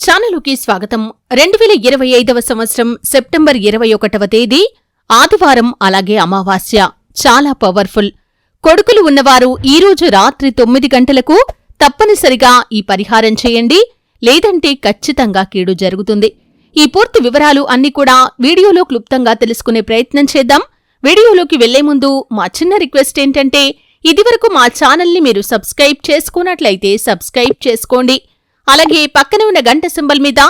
ఛానలుకి స్వాగతం. రెండు వేల ఇరవై ఐదవ సంవత్సరం సెప్టెంబర్ ఇరవై ఒకటవ తేదీ ఆదివారం అలాగే అమావాస్య. చాలా పవర్ఫుల్. కొడుకులు ఉన్నవారు ఈరోజు రాత్రి తొమ్మిది గంటలకు తప్పనిసరిగా ఈ పరిహారం చేయండి లేదంటే ఖచ్చితంగా కీడు జరుగుతుంది. ఈ పూర్తి వివరాలు అన్ని కూడా వీడియోలో క్లుప్తంగా తెలుసుకునే ప్రయత్నం చేద్దాం. వీడియోలోకి వెళ్ళే ముందు మా చిన్న రిక్వెస్ట్ ఏంటంటే ఇదివరకు మా ఛానల్ని మీరు సబ్స్క్రైబ్ చేసుకున్నట్లయితే సబ్స్క్రైబ్ చేసుకోండి. అలాగే పక్కన ఉన్న గంట సింబల్ మీద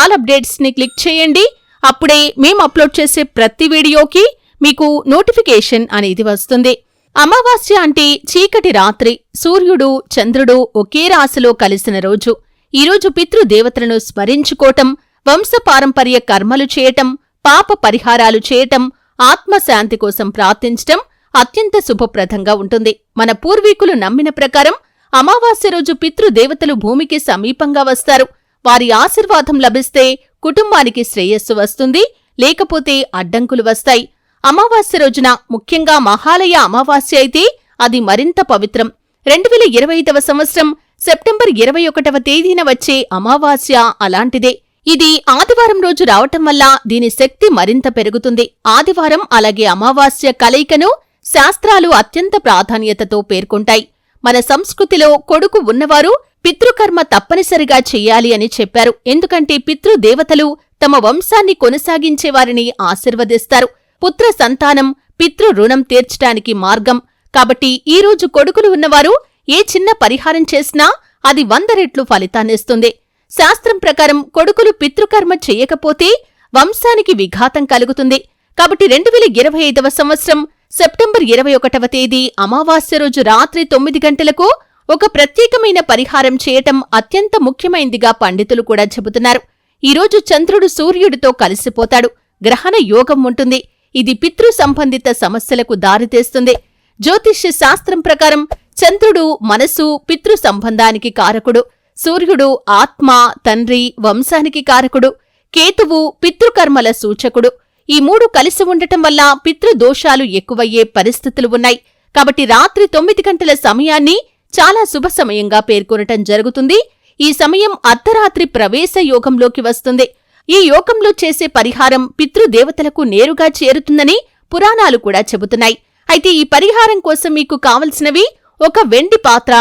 ఆల్ అప్డేట్స్ని క్లిక్ చేయండి. అప్పుడే మేము అప్లోడ్ చేసే ప్రతి వీడియోకి మీకు నోటిఫికేషన్ అనేది వస్తుంది. అమావాస్య అంటే చీకటి రాత్రి. సూర్యుడు చంద్రుడు ఒకే రాశిలో కలిసిన రోజు. ఈరోజు పితృదేవతలను స్మరించుకోవటం వంశపారంపర్య కర్మలు చేయటం పాప పరిహారాలు చేయటం ఆత్మశాంతి కోసం ప్రార్థించటం అత్యంత శుభప్రదంగా ఉంటుంది. మన పూర్వీకులు నమ్మిన ప్రకారం అమావాస్య రోజు పితృదేవతలు భూమికి సమీపంగా వస్తారు. వారి ఆశీర్వాదం లభిస్తే కుటుంబానికి శ్రేయస్సు వస్తుంది లేకపోతే అడ్డంకులు వస్తాయి. అమావాస్య రోజున ముఖ్యంగా మహాలయ అమావాస్య అయితే అది మరింత పవిత్రం. రెండు వేల ఇరవై ఐదవ సంవత్సరం సెప్టెంబర్ ఇరవై ఒకటవ తేదీన వచ్చే అమావాస్య అలాంటిదే. ఇది ఆదివారం రోజు రావటం వల్ల దీని శక్తి మరింత పెరుగుతుంది. ఆదివారం అలాగే అమావాస్య కలయికను శాస్త్రాలు అత్యంత ప్రాధాన్యతతో పేర్కొంటాయి. మన సంస్కృతిలో కొడుకు ఉన్నవారు పితృకర్మ తప్పనిసరిగా చెయ్యాలి అని చెప్పారు. ఎందుకంటే పితృదేవతలు తమ వంశాన్ని కొనసాగించే వారిని ఆశీర్వదిస్తారు. పుత్ర సంతానం పితృ రుణం తీర్చటానికి మార్గం. కాబట్టి ఈ రోజు కొడుకులు ఉన్నవారు ఏ చిన్న పరిహారం చేసినా అది వంద రెట్లు ఫలితాన్నిస్తుంది శాస్త్రం ప్రకారం కొడుకులు పితృకర్మ చెయ్యకపోతే వంశానికి విఘాతం కలుగుతుంది. కాబట్టి రెండు వేల ఇరవై ఐదవ సంవత్సరం సెప్టెంబర్ ఇరవై ఒకటవ తేదీ అమావాస్య రోజు రాత్రి తొమ్మిది గంటలకు ఒక ప్రత్యేకమైన పరిహారం చేయటం అత్యంత ముఖ్యమైందిగా పండితులు కూడా చెబుతున్నారు. ఈరోజు చంద్రుడు సూర్యుడితో కలిసిపోతాడు. గ్రహణ యోగం ఉంటుంది. ఇది పితృ సంబంధిత సమస్యలకు దారితీస్తుంది. జ్యోతిష్య శాస్త్రం ప్రకారం చంద్రుడు మనసు పితృ సంబంధానికి కారకుడు. సూర్యుడు ఆత్మ తండ్రి వంశానికి కారకుడు. కేతువు పితృకర్మల సూచకుడు. ఈ మూడు కలిసి ఉండటం వల్ల పితృదోషాలు ఎక్కువయ్యే పరిస్థితులు ఉన్నాయి. కాబట్టి రాత్రి తొమ్మిది గంటల సమయాన్ని చాలా శుభ సమయంగా పేర్కొనటం జరుగుతుంది. ఈ సమయం అర్ధరాత్రి ప్రవేశ యోగంలోకి వస్తుంది. ఈ యోగంలో చేసే పరిహారం పితృదేవతలకు నేరుగా చేరుతుందని పురాణాలు కూడా చెబుతున్నాయి. అయితే ఈ పరిహారం కోసం మీకు కావలసినవి ఒక వెండి పాత్ర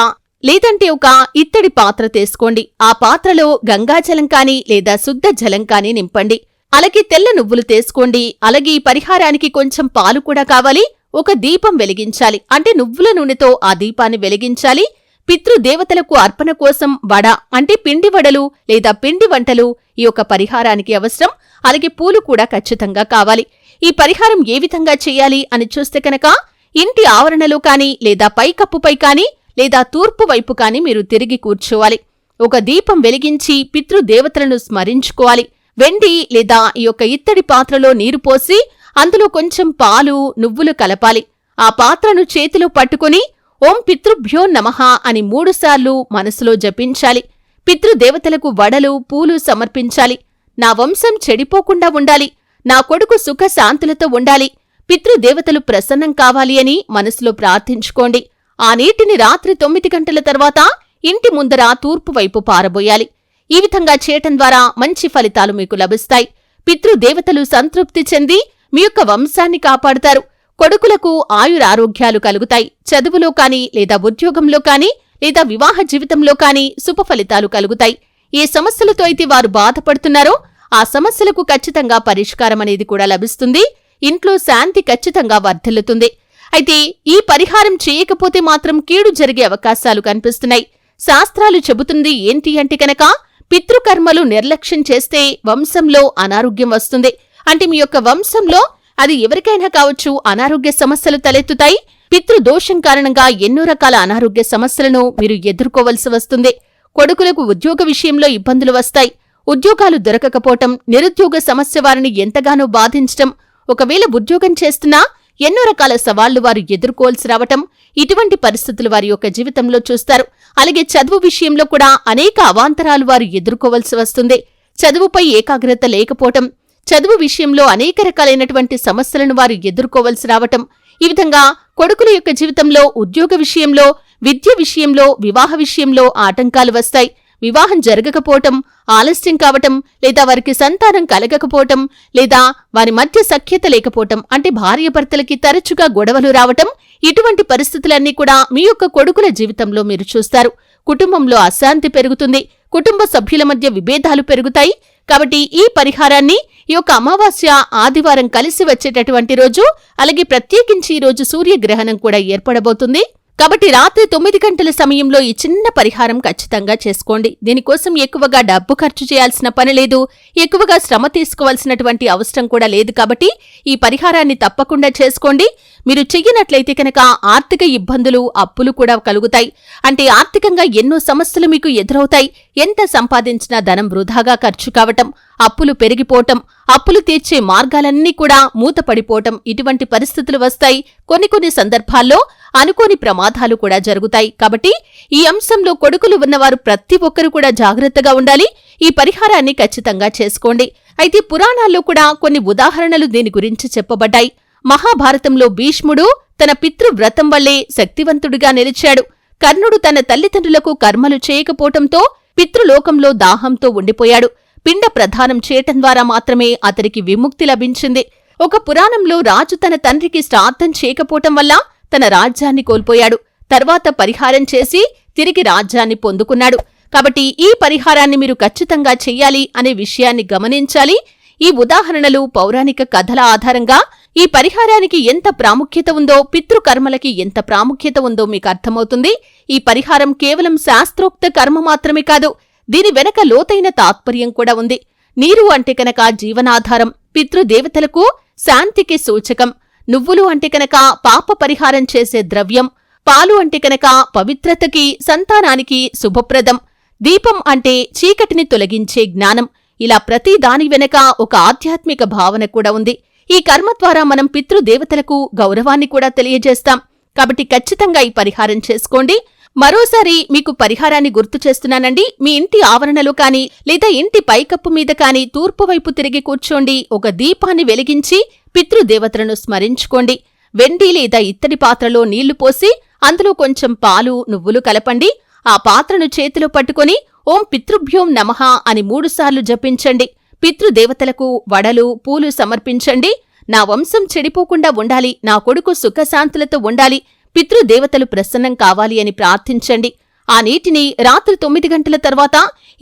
లేదంటే ఒక ఇత్తడి పాత్ర తీసుకోండి. ఆ పాత్రలో గంగాజలం కాని లేదా శుద్ధ జలం కాని నింపండి. అలాగే తెల్ల నువ్వులు తీసుకోండి. అలాగే ఈ పరిహారానికి కొంచెం పాలు కూడా కావాలి. ఒక దీపం వెలిగించాలి. అంటే నువ్వుల నూనెతో ఆ దీపాన్ని వెలిగించాలి. పితృదేవతలకు అర్పణ కోసం వడ అంటే పిండి వడలు లేదా పిండి వంటలు ఈ యొక్క పరిహారానికి అవసరం. అలాగే పూలు కూడా ఖచ్చితంగా కావాలి. ఈ పరిహారం ఏ విధంగా చేయాలి అని చూస్తే కనుక ఇంటి ఆవరణలో కాని లేదా పైకప్పుపై కాని లేదా తూర్పు వైపు కాని మీరు తిరిగి కూర్చోవాలి. ఒక దీపం వెలిగించి పితృదేవతలను స్మరించుకోవాలి. వెండి లేదా ఈ యొక్క ఇత్తడి పాత్రలో నీరు పోసి అందులో కొంచెం పాలు నువ్వులు కలపాలి. ఆ పాత్రను చేతిలో పట్టుకుని ఓం పితృభ్యో నమః అని మూడుసార్లు మనసులో జపించాలి. పితృదేవతలకు వడలు పూలు సమర్పించాలి. నా వంశం చెడిపోకుండా ఉండాలి. నా కొడుకు సుఖ శాంతులతో ఉండాలి. పితృదేవతలు ప్రసన్నం కావాలి అని మనసులో ప్రార్థించుకోండి. ఆ నీటిని రాత్రి తొమ్మిది గంటల తర్వాత ఇంటి ముందర తూర్పు వైపు పారబోయాలి. ఈ విధంగా చేయటం ద్వారా మంచి ఫలితాలు మీకు లభిస్తాయి. పితృదేవతలు సంతృప్తి చెంది మీ యొక్క వంశాన్ని కాపాడుతారు. కొడుకులకు ఆయురారోగ్యాలు కలుగుతాయి. చదువులో కానీ లేదా ఉద్యోగంలో కానీ లేదా వివాహ జీవితంలో కానీ శుభ ఫలితాలు కలుగుతాయి. ఏ సమస్యలతో అయితే వారు బాధపడుతున్నారో ఆ సమస్యలకు ఖచ్చితంగా పరిష్కారం అనేది కూడా లభిస్తుంది. ఇంట్లో శాంతి ఖచ్చితంగా వర్ధిల్లుతుంది. అయితే ఈ పరిహారం చేయకపోతే మాత్రం కీడు జరిగే అవకాశాలు కనిపిస్తున్నాయి. శాస్త్రాలు చెబుతుంది ఏంటి అంటే కనుక పితృకర్మలు నిర్లక్ష్యం చేస్తే వంశంలో అనారోగ్యం వస్తుంది. అంటే మీ యొక్క వంశంలో అది ఎవరికైనా కావచ్చు అనారోగ్య సమస్యలు తలెత్తుతాయి. పితృదోషం కారణంగా ఎన్నో రకాల అనారోగ్య సమస్యలను మీరు ఎదుర్కోవలసి వస్తుంది. కొడుకులకు ఉద్యోగ విషయంలో ఇబ్బందులు వస్తాయి. ఉద్యోగాలు దొరకకపోవటం నిరుద్యోగ సమస్య వారిని ఎంతగానో బాధించటం ఒకవేళ ఉద్యోగం చేస్తున్నా ఎన్నో రకాల సవాళ్ళు వారు ఎదుర్కోవాల్సి రావటం ఇటువంటి పరిస్థితులు వారి యొక్క జీవితంలో చూస్తారు. అలాగే చదువు విషయంలో కూడా అనేక అవాంతరాలు వారు ఎదుర్కోవలసి వస్తుంది. చదువుపై ఏకాగ్రత లేకపోవటం చదువు విషయంలో అనేక రకాలైనటువంటి సమస్యలను వారు ఎదుర్కోవలసి రావటం ఈ విధంగా కొడుకుల యొక్క జీవితంలో ఉద్యోగ విషయంలో విద్య విషయంలో వివాహ విషయంలో ఆటంకాలు వస్తాయి. వివాహం జరగకపోవటం ఆలస్యం కావటం లేదా వారికి సంతానం కలగకపోవటం లేదా వారి మధ్య సఖ్యత లేకపోవటం అంటే భార్యాభర్తలకి తరచుగా గొడవలు రావటం ఇటువంటి పరిస్థితులన్నీ కూడా మీ యొక్క కొడుకుల జీవితంలో మీరు చూస్తారు. కుటుంబంలో అశాంతి పెరుగుతుంది. కుటుంబ సభ్యుల మధ్య విభేదాలు పెరుగుతాయి. కాబట్టి ఈ పరిహారాన్ని ఈ యొక్క అమావాస్య ఆదివారం కలిసి వచ్చేటటువంటి రోజు అలాగే ప్రత్యేకించి ఈ రోజు సూర్యగ్రహణం కూడా ఏర్పడబోతుంది. కాబట్టి రాత్రి తొమ్మిది గంటల సమయంలో ఈ చిన్న పరిహారం ఖచ్చితంగా చేసుకోండి. దీనికోసం ఎక్కువగా డబ్బు ఖర్చు చేయాల్సిన పని లేదు. ఎక్కువగా శ్రమ తీసుకోవాల్సినటువంటి అవసరం కూడా లేదు కాబట్టి ఈ పరిహారాన్ని తప్పకుండా చేసుకోండి. మీరు చెయ్యనట్లయితే కనుక ఆర్థిక ఇబ్బందులు అప్పులు కూడా కలుగుతాయి. అంటే ఆర్థికంగా ఎన్నో సమస్యలు మీకు ఎదురవుతాయి. ఎంత సంపాదించినా ధనం వృధాగా ఖర్చు కావటం అప్పులు పెరిగిపోవటం అప్పులు తీర్చే మార్గాలన్నీ కూడా మూతపడిపోవటం ఇటువంటి పరిస్థితులు వస్తాయి. కొన్ని కొన్ని సందర్భాల్లో అనుకోని ప్రమాదాలు కూడా జరుగుతాయి. కాబట్టి ఈ అంశంలో కొడుకులు ఉన్నవారు ప్రతి ఒక్కరూ కూడా జాగ్రత్తగా ఉండాలి. ఈ పరిహారాన్ని ఖచ్చితంగా చేసుకోండి. అయితే పురాణాల్లో కూడా కొన్ని ఉదాహరణలు దీని గురించి చెప్పబడ్డాయి. మహాభారతంలో భీష్ముడు తన పితృవ్రతం వల్లే శక్తివంతుడిగా నిలిచాడు. కర్ణుడు తన తల్లిదండ్రులకు కర్మలు చేయకపోవటంతో పితృలోకంలో దాహంతో ఉండిపోయాడు. పిండ ప్రధానం చేయటం ద్వారా మాత్రమే అతనికి విముక్తి లభించింది. ఒక పురాణంలో రాజు తన తండ్రికి శ్రాద్ధం చేయకపోవటం వల్ల తన రాజ్యాన్ని కోల్పోయాడు. తర్వాత పరిహారం చేసి తిరిగి రాజ్యాన్ని పొందుకున్నాడు. కాబట్టి ఈ పరిహారాన్ని మీరు ఖచ్చితంగా చెయ్యాలి అనే విషయాన్ని గమనించాలి. ఈ ఉదాహరణలు పౌరాణిక కథల ఆధారంగా ఈ పరిహారానికి ఎంత ప్రాముఖ్యత ఉందో పితృకర్మలకి ఎంత ప్రాముఖ్యత ఉందో మీకు అర్థమవుతుంది. ఈ పరిహారం కేవలం శాస్త్రోక్త కర్మ మాత్రమే కాదు దీని వెనక లోతైన తాత్పర్యం కూడా ఉంది. నీరు అంటే కనుక జీవనాధారం పితృదేవతలకు శాంతికి సూచకం. నువ్వులు అంటే కనుక పాప పరిహారం చేసే ద్రవ్యం. పాలు అంటే కనుక పవిత్రతకి సంతానానికి శుభప్రదం. దీపం అంటే చీకటిని తొలగించే జ్ఞానం. ఇలా ప్రతి దాని వెనక ఒక ఆధ్యాత్మిక భావన కూడా ఉంది. ఈ కర్మ ద్వారా మనం పితృదేవతలకు గౌరవాన్ని కూడా తెలియజేస్తాం. కాబట్టి ఖచ్చితంగా ఈ పరిహారం చేసుకోండి. మరోసారి మీకు పరిహారాన్ని గుర్తు చేస్తున్నానండి. మీ ఇంటి ఆవరణలో కానీ లేదా ఇంటి పైకప్పు మీద కానీ తూర్పు వైపు తిరిగి కూర్చోండి. ఒక దీపాన్ని వెలిగించి పితృదేవతలను స్మరించుకోండి. వెండి లేదా ఇత్తడి పాత్రలో నీళ్ళు పోసి అందులో కొంచెం పాలు నువ్వులు కలపండి. ఆ పాత్రను చేతిలో పట్టుకొని ఓం పితృభ్యోం నమః అని మూడుసార్లు జపించండి. పితృదేవతలకు వడలు పూలు సమర్పించండి. నా వంశం చెడిపోకుండా ఉండాలి. నా కొడుకు సుఖశాంతులతో ఉండాలి. పితృదేవతలు ప్రసన్నం కావాలి అని ప్రార్థించండి. ఆ నీటిని రాత్రి తొమ్మిది గంటల తర్వాత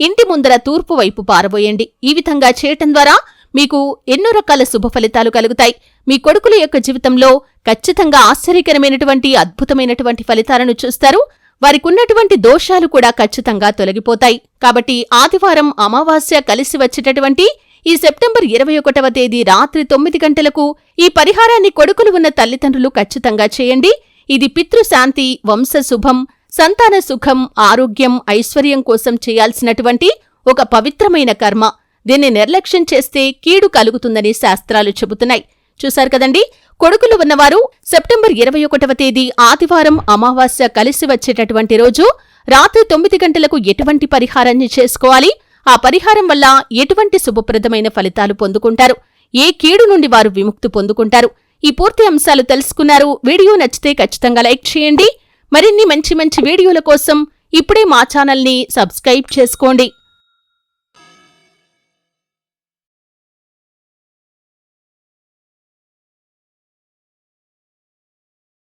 ఇంటి ముందర తూర్పు వైపు పారబోయండి. ఈ విధంగా చేయటం ద్వారా మీకు ఎన్నో రకాల శుభ ఫలితాలు కలుగుతాయి. మీ కొడుకుల యొక్క జీవితంలో ఖచ్చితంగా ఆశ్చర్యకరమైనటువంటి అద్భుతమైనటువంటి ఫలితాలను చూస్తారు. వారికున్నటువంటి దోషాలు కూడా ఖచ్చితంగా తొలగిపోతాయి. కాబట్టి ఆదివారం అమావాస్య కలిసి వచ్చేటటువంటి ఈ సెప్టెంబర్ ఇరవై ఒకటవ తేదీ రాత్రి తొమ్మిది గంటలకు ఈ పరిహారాన్ని కొడుకులు ఉన్న తల్లిదండ్రులు ఖచ్చితంగా చేయండి. ఇది పితృశాంతి వంశశుభం సంతాన సుఖం ఆరోగ్యం ఐశ్వర్యం కోసం చేయాల్సినటువంటి ఒక పవిత్రమైన కర్మ. దీన్ని నిర్లక్ష్యం చేస్తే కీడు కలుగుతుందని శాస్త్రాలు చెబుతున్నాయి. చూశారు కదండి? కొడుకులు ఉన్నవారు సెప్టెంబర్ ఇరవై ఒకటవ తేదీ ఆదివారం అమావాస్య కలిసి వచ్చేటటువంటి రోజు రాత్రి తొమ్మిది గంటలకు ఎటువంటి పరిహారాన్ని చేసుకోవాలి? ఆ పరిహారం వల్ల ఎటువంటి శుభప్రదమైన ఫలితాలు పొందుకుంటారు? ఏ కీడు నుండి వారు విముక్తి పొందుకుంటారు? ఈ పూర్తి అంశాలు తెలుసుకున్నారు. వీడియో నచ్చితే ఖచ్చితంగా లైక్ చేయండి. మరిన్ని మంచి మంచి వీడియోల కోసం ఇప్పుడే మా ఛానల్ని సబ్స్క్రైబ్ చేసుకోండి.